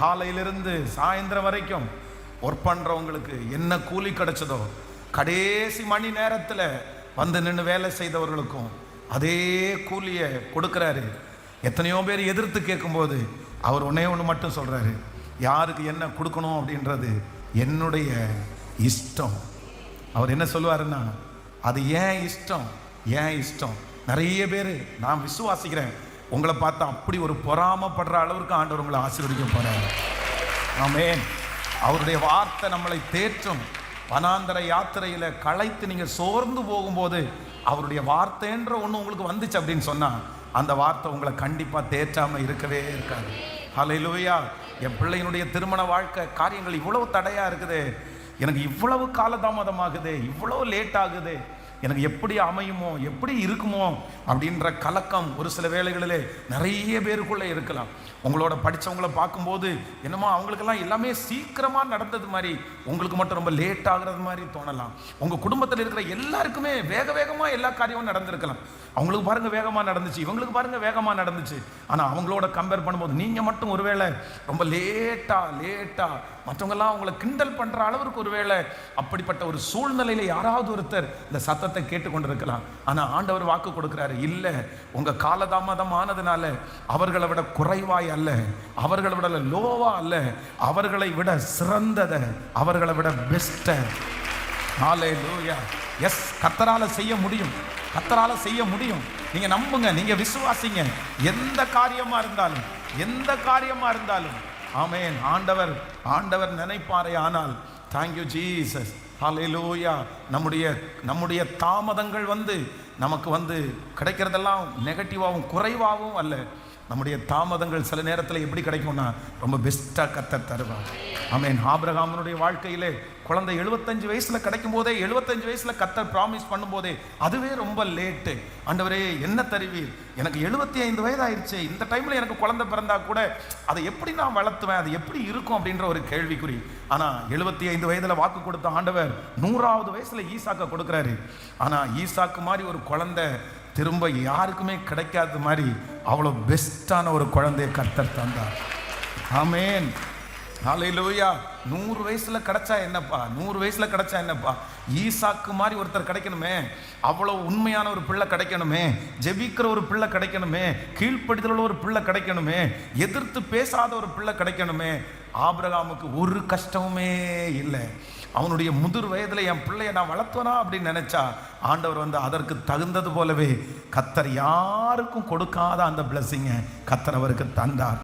காலையிலிருந்து சாயந்தரம் வரைக்கும் ஒர்க் பண்ணுறவங்களுக்கு என்ன கூலி கிடைச்சதோ கடைசி மணி நேரத்தில் வந்து நின்று வேலை செய்தவர்களுக்கும் அதே கூலியை கொடுக்குறாரு. எத்தனையோ பேர் எதிர்த்து கேட்கும்போது அவர் ஒன்றே ஒன்று மட்டும் சொல்கிறாரு யாருக்கு என்ன கொடுக்கணும் அப்படின்றது என்னுடைய இஷ்டம். அவர் என்ன சொல்லுவாருன்னா அது ஏன் இஷ்டம்? ஏன் இஷ்டம்? நிறைய பேர் நான் விசுவாசிக்கிறேன். உங்களை பார்த்தா அப்படி ஒரு பொறாமப்படுற அளவுக்கு ஆண்டவர் உங்களை ஆசீர்வதிக்க போகிறார் ஆமென். அவருடைய வார்த்தை நம்மளை தேற்றும். வனாந்தர யாத்திரையில் களைத்து நீங்கள் சோர்ந்து போகும்போது அவருடைய வார்த்தைன்ற ஒன்று உங்களுக்கு வந்துச்சு அப்படின்னு சொன்னால் அந்த வார்த்தை உங்களை கண்டிப்பாக தேற்றாமல் இருக்கவே இருக்காது. ஹலையிலுவையா என் பிள்ளையினுடைய திருமண வாழ்க்கை காரியங்கள் இவ்வளவு தடையாக இருக்குது. எனக்கு இவ்வளவு காலதாமதமாகுது இவ்வளவு லேட் ஆகுது. எனக்கு எப்படி அமையுமோ எப்படி இருக்குமோ அப்படின்ற கலக்கம் ஒரு சில வேளைகளிலே நிறைய பேருக்குள்ளே இருக்கலாம். உங்களோட படித்தவங்கள பார்க்கும்போது என்னமோ அவங்களுக்கெல்லாம் எல்லாமே சீக்கிரமாக நடந்தது மாதிரி உங்களுக்கு மட்டும் ரொம்ப லேட் ஆகுறது மாதிரி தோணலாம். உங்கள் குடும்பத்தில் இருக்கிற எல்லாருக்குமே வேக வேகமாக எல்லா காரியமும் நடந்திருக்கலாம். அவங்களுக்கு பாருங்க வேகமாக நடந்துச்சு இவங்களுக்கு பாருங்க வேகமாக நடந்துச்சு. ஆனால் அவங்களோட கம்பேர் பண்ணும்போது நீங்கள் மட்டும் ஒருவேளை ரொம்ப லேட்டாக லேட்டாக மற்றவங்கெல்லாம் அவங்கள கிண்டல் பண்ணுற அளவிற்கு ஒருவேளை அப்படிப்பட்ட ஒரு சூழ்நிலையில் யாராவது ஒருத்தர் இந்த சத்த சத்தத்தை கேட்டுக்கொண்டிருக்கலாம். ஆனால் ஆண்டவர் வாக்கு கொடுக்குறாரு இல்லை உங்கள் காலதாமதம் ஆனதுனால அவர்களை விட குறைவாய் அல்ல அவர்களை விட லோவா அல்ல அவர்களை விட சிறந்ததை அவர்களை விட பெஸ்ட்டை ஹalleluya எஸ் கத்தரால செய்ய முடியும். கத்தரால செய்ய முடியும். நீங்கள் நம்புங்க நீங்கள் விசுவாசிங்க. எந்த காரியமாக இருந்தாலும் எந்த காரியமாக இருந்தாலும் ஆமேன். ஆண்டவர் ஆண்டவர் நினைப்பாரே ஆனால் தேங்க்யூ ஜீசஸ் ஹalleluya நம்முடைய நம்முடைய தாமதங்கள் வந்து நமக்கு வந்து கிடைக்கிறதெல்லாம் நெகட்டிவாகவும் குறைவாகவும் அல்ல. நம்முடைய தாமதங்கள் சில நேரத்தில் எப்படி கிடைக்கும்னா ரொம்ப பெஸ்ட்டாக கத்தர் தருவார். ஆமேன். ஆபிரகாமனுடைய வாழ்க்கையிலே குழந்தை எழுபத்தஞ்சு வயசில் கிடைக்கும் போதே எழுபத்தஞ்சு வயசில் கத்தர் ப்ராமிஸ் பண்ணும்போதே அதுவே ரொம்ப லேட்டு ஆண்டவரே என்ன தருவீர்? எனக்கு எழுபத்தி ஐந்து வயது ஆயிடுச்சு இந்த டைமில் எனக்கு குழந்தை பிறந்தா கூட அதை எப்படி நான் வளர்த்துவேன்? அது எப்படி இருக்கும் அப்படின்ற ஒரு கேள்விக்குறி. ஆனால் எழுபத்தி ஐந்து வயதில் வாக்கு கொடுத்த ஆண்டவர் நூறாவது வயசில் ஈசாக்கை கொடுக்குறாரு. ஆனால் ஈசாக்கு மாதிரி ஒரு குழந்தை திரும்ப யாருக்குமே கிடைக்காத மாதிரி அவ்வளோ பெஸ்ட்டான ஒரு குழந்தையை கர்த்தர் தந்தார். ஆமேன் ஆலையிலோயா நூறு வயசில் கிடைச்சா என்னப்பா? நூறு வயசில் கிடைச்சா என்னப்பா? ஈசாக்கு மாதிரி ஒருத்தர் கிடைக்கணுமே. அவ்வளோ உண்மையான ஒரு பிள்ளை கிடைக்கணுமே. ஜெபிக்கிற ஒரு பிள்ளை கிடைக்கணுமே. கீழ்ப்படுதல ஒரு பிள்ளை கிடைக்கணுமே. எதிர்த்து பேசாத ஒரு பிள்ளை கிடைக்கணுமே. ஆபிரகாமுக்கு ஒரு கஷ்டமுமே இல்லை. அவனுடைய முதிர் வயதில் என் பிள்ளைய நான் வளர்த்தனா அப்படின்னு நினைச்சா ஆண்டவர் வந்து அதற்கு தகுந்தது போலவே கத்தர் யாருக்கும் கொடுக்காத அந்த பிளஸ்ஸிங்கை கத்தர் அவருக்கு தந்தார்.